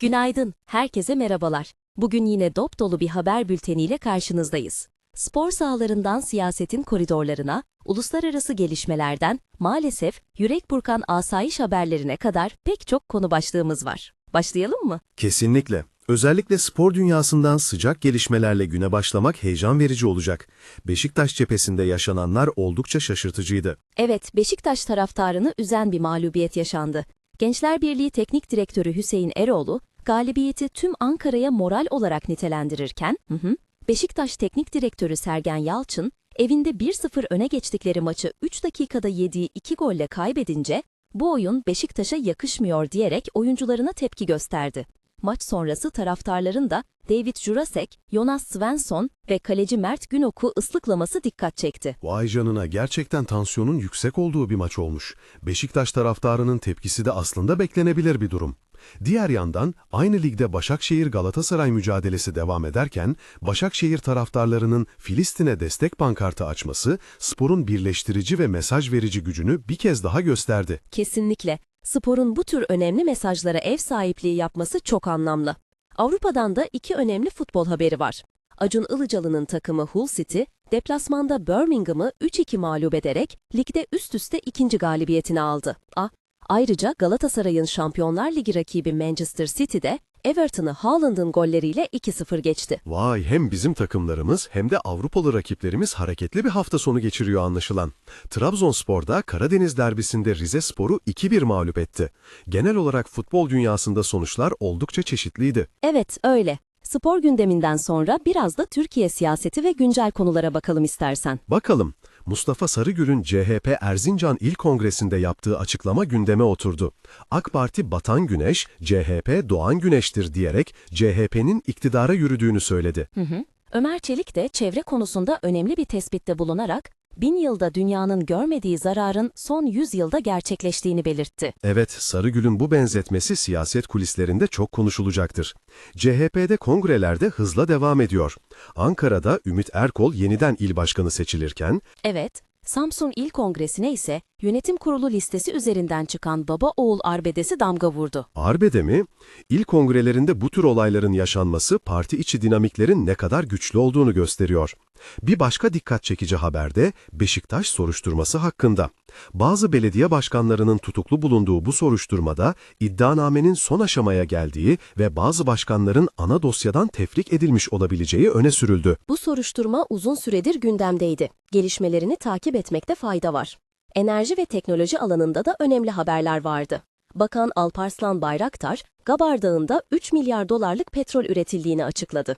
Günaydın, herkese merhabalar. Bugün yine dop dolu bir haber bülteniyle karşınızdayız. Spor sahalarından siyasetin koridorlarına, uluslararası gelişmelerden maalesef yürek burkan asayiş haberlerine kadar pek çok konu başlığımız var. Başlayalım mı? Kesinlikle. Özellikle spor dünyasından sıcak gelişmelerle güne başlamak heyecan verici olacak. Beşiktaş cephesinde yaşananlar oldukça şaşırtıcıydı. Evet, Beşiktaş taraftarını üzen bir mağlubiyet yaşandı. Gençler Birliği Teknik Direktörü Hüseyin Eroğlu, galibiyeti tüm Ankara'ya moral olarak nitelendirirken, hı hı, Beşiktaş Teknik Direktörü Sergen Yalçın, evinde 1-0 öne geçtikleri maçı 3 dakikada yediği 2 golle kaybedince, bu oyun Beşiktaş'a yakışmıyor diyerek oyuncularına tepki gösterdi. Maç sonrası taraftarların da David Jurasek, Jonas Svensson ve kaleci Mert Günok'u ıslıklaması dikkat çekti. Vay canına gerçekten tansiyonun yüksek olduğu bir maç olmuş. Beşiktaş taraftarının tepkisi de aslında beklenebilir bir durum. Diğer yandan aynı ligde Başakşehir-Galatasaray mücadelesi devam ederken Başakşehir taraftarlarının Filistin'e destek pankartı açması sporun birleştirici ve mesaj verici gücünü bir kez daha gösterdi. Kesinlikle. Sporun bu tür önemli mesajlara ev sahipliği yapması çok anlamlı. Avrupa'dan da iki önemli futbol haberi var. Acun Ilıcalı'nın takımı Hull City, deplasmanda Birmingham'ı 3-2 mağlup ederek ligde üst üste ikinci galibiyetini aldı. A. Ayrıca Galatasaray'ın Şampiyonlar Ligi rakibi Manchester City'de Everton'ı Haaland'ın golleriyle 2-0 geçti. Vay hem bizim takımlarımız hem de Avrupalı rakiplerimiz hareketli bir hafta sonu geçiriyor anlaşılan. Trabzonspor'da Karadeniz derbisinde Rize Spor'u 2-1 mağlup etti. Genel olarak futbol dünyasında sonuçlar oldukça çeşitliydi. Evet, öyle. Spor gündeminden sonra biraz da Türkiye siyaseti ve güncel konulara bakalım istersen. Bakalım, Mustafa Sarıgül'ün CHP Erzincan İl Kongresi'nde yaptığı açıklama gündeme oturdu. AK Parti batan güneş, CHP doğan güneştir diyerek CHP'nin iktidara yürüdüğünü söyledi. Hı hı. Ömer Çelik de çevre konusunda önemli bir tespitte bulunarak, bin yılda dünyanın görmediği zararın son 100 yılda gerçekleştiğini belirtti. Evet, Sarıgül'ün bu benzetmesi siyaset kulislerinde çok konuşulacaktır. CHP'de kongrelerde hızla devam ediyor. Ankara'da Ümit Erkol yeniden il başkanı seçilirken, Evet, Samsun İl Kongresi'ne ise yönetim kurulu listesi üzerinden çıkan baba oğul arbedesi damga vurdu. Arbe'de mi? İl kongrelerinde bu tür olayların yaşanması parti içi dinamiklerin ne kadar güçlü olduğunu gösteriyor. Bir başka dikkat çekici haber de Beşiktaş soruşturması hakkında. Bazı belediye başkanlarının tutuklu bulunduğu bu soruşturmada iddianamenin son aşamaya geldiği ve bazı başkanların ana dosyadan tefrik edilmiş olabileceği öne sürüldü. Bu soruşturma uzun süredir gündemdeydi. Gelişmelerini takip etmekte fayda var. Enerji ve teknoloji alanında da önemli haberler vardı. Bakan Alparslan Bayraktar, Gabar Dağı'nda 3 milyar dolarlık petrol üretildiğini açıkladı.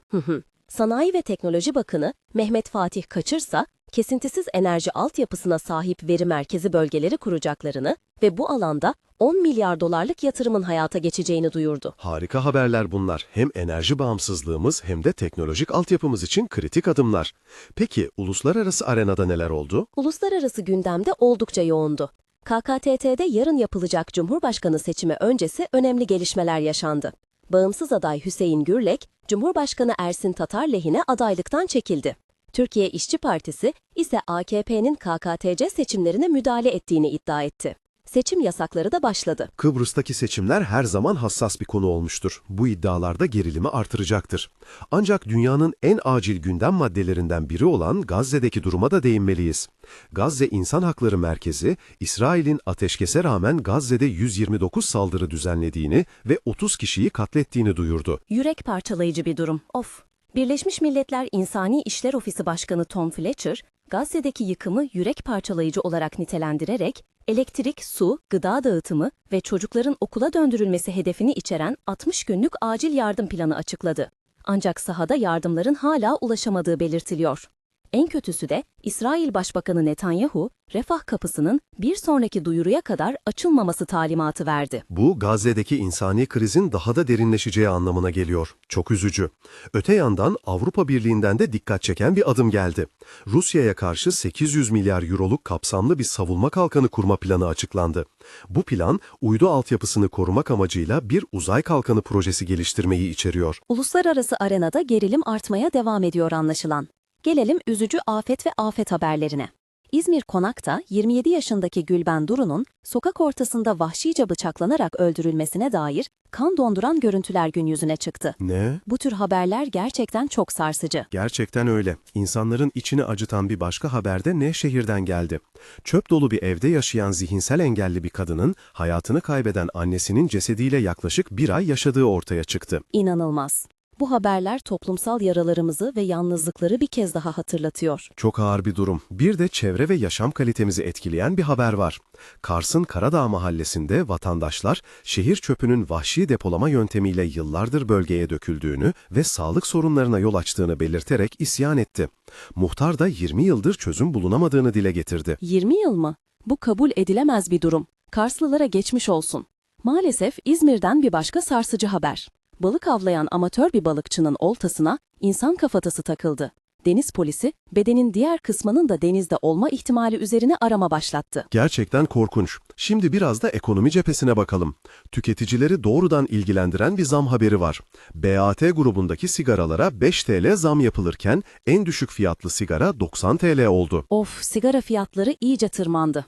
Sanayi ve Teknoloji Bakanı Mehmet Fatih Kaçırsa, kesintisiz enerji altyapısına sahip veri merkezi bölgeleri kuracaklarını ve bu alanda 10 milyar dolarlık yatırımın hayata geçeceğini duyurdu. Harika haberler bunlar. Hem enerji bağımsızlığımız hem de teknolojik altyapımız için kritik adımlar. Peki uluslararası arenada neler oldu? Uluslararası gündemde oldukça yoğundu. KKTT'de yarın yapılacak Cumhurbaşkanı seçimi öncesi önemli gelişmeler yaşandı. Bağımsız aday Hüseyin Gürlek, Cumhurbaşkanı Ersin Tatar lehine adaylıktan çekildi. Türkiye İşçi Partisi ise AKP'nin KKTC seçimlerine müdahale ettiğini iddia etti. Seçim yasakları da başladı. Kıbrıs'taki seçimler her zaman hassas bir konu olmuştur. Bu iddialar da gerilimi artıracaktır. Ancak dünyanın en acil gündem maddelerinden biri olan Gazze'deki duruma da değinmeliyiz. Gazze İnsan Hakları Merkezi, İsrail'in ateşkese rağmen Gazze'de 129 saldırı düzenlediğini ve 30 kişiyi katlettiğini duyurdu. Yürek parçalayıcı bir durum. Of. Birleşmiş Milletler İnsani İşler Ofisi Başkanı Tom Fletcher, Gazze'deki yıkımı yürek parçalayıcı olarak nitelendirerek, elektrik, su, gıda dağıtımı ve çocukların okula döndürülmesi hedefini içeren 60 günlük acil yardım planı açıkladı. Ancak sahada yardımların hala ulaşamadığı belirtiliyor. En kötüsü de İsrail Başbakanı Netanyahu, refah kapısının bir sonraki duyuruya kadar açılmaması talimatı verdi. Bu Gazze'deki insani krizin daha da derinleşeceği anlamına geliyor. Çok üzücü. Öte yandan Avrupa Birliği'nden de dikkat çeken bir adım geldi. Rusya'ya karşı 800 milyar euroluk kapsamlı bir savunma kalkanı kurma planı açıklandı. Bu plan uydu altyapısını korumak amacıyla bir uzay kalkanı projesi geliştirmeyi içeriyor. Uluslararası arenada gerilim artmaya devam ediyor anlaşılan. Gelelim üzücü afet ve afet haberlerine. İzmir Konak'ta 27 yaşındaki Gülben Duru'nun sokak ortasında vahşice bıçaklanarak öldürülmesine dair kan donduran görüntüler gün yüzüne çıktı. Ne? Bu tür haberler gerçekten çok sarsıcı. Gerçekten öyle. İnsanların içini acıtan bir başka haberde Nevşehir'den geldi. Çöp dolu bir evde yaşayan zihinsel engelli bir kadının hayatını kaybeden annesinin cesediyle yaklaşık bir ay yaşadığı ortaya çıktı. İnanılmaz. Bu haberler toplumsal yaralarımızı ve yalnızlıkları bir kez daha hatırlatıyor. Çok ağır bir durum. Bir de çevre ve yaşam kalitemizi etkileyen bir haber var. Kars'ın Karadağ mahallesinde vatandaşlar şehir çöpünün vahşi depolama yöntemiyle yıllardır bölgeye döküldüğünü ve sağlık sorunlarına yol açtığını belirterek isyan etti. Muhtar da 20 yıldır çözüm bulunamadığını dile getirdi. 20 yıl mı? Bu kabul edilemez bir durum. Karslılara geçmiş olsun. Maalesef İzmir'den bir başka sarsıcı haber. Balık avlayan amatör bir balıkçının oltasına insan kafatası takıldı. Deniz polisi, bedenin diğer kısmının da denizde olma ihtimali üzerine arama başlattı. Gerçekten korkunç. Şimdi biraz da ekonomi cephesine bakalım. Tüketicileri doğrudan ilgilendiren bir zam haberi var. BAT grubundaki sigaralara 5 TL zam yapılırken en düşük fiyatlı sigara 90 TL oldu. Of, sigara fiyatları iyice tırmandı.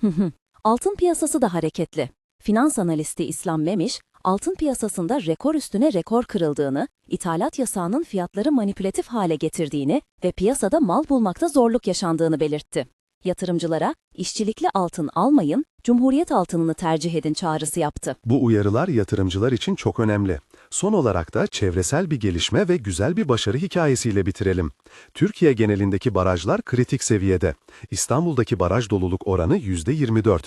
Altın piyasası da hareketli. Finans analisti İslam Memiş, altın piyasasında rekor üstüne rekor kırıldığını, ithalat yasağının fiyatları manipülatif hale getirdiğini ve piyasada mal bulmakta zorluk yaşandığını belirtti. Yatırımcılara, işçilikli altın almayın, Cumhuriyet altınını tercih edin çağrısı yaptı. Bu uyarılar yatırımcılar için çok önemli. Son olarak da çevresel bir gelişme ve güzel bir başarı hikayesiyle bitirelim. Türkiye genelindeki barajlar kritik seviyede. İstanbul'daki baraj doluluk oranı %24.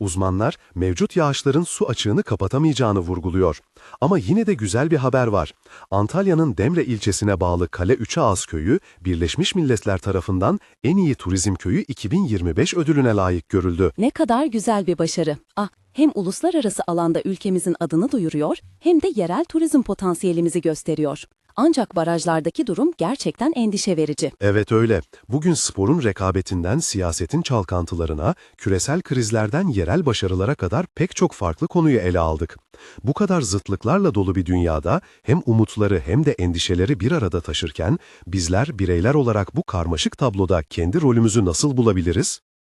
Uzmanlar mevcut yağışların su açığını kapatamayacağını vurguluyor. Ama yine de güzel bir haber var. Antalya'nın Demre ilçesine bağlı Kale Üçağız köyü, Birleşmiş Milletler tarafından en iyi turizm köyü 2025 ödülüne layık görüldü. Ne kadar güzel bir başarı. Ah, hem uluslararası alanda ülkemizin adını duyuruyor, hem de yerel turizm potansiyelimizi gösteriyor. Ancak barajlardaki durum gerçekten endişe verici. Evet öyle. Bugün sporun rekabetinden siyasetin çalkantılarına, küresel krizlerden yerel başarılara kadar pek çok farklı konuyu ele aldık. Bu kadar zıtlıklarla dolu bir dünyada hem umutları hem de endişeleri bir arada taşırken bizler bireyler olarak bu karmaşık tabloda kendi rolümüzü nasıl bulabiliriz?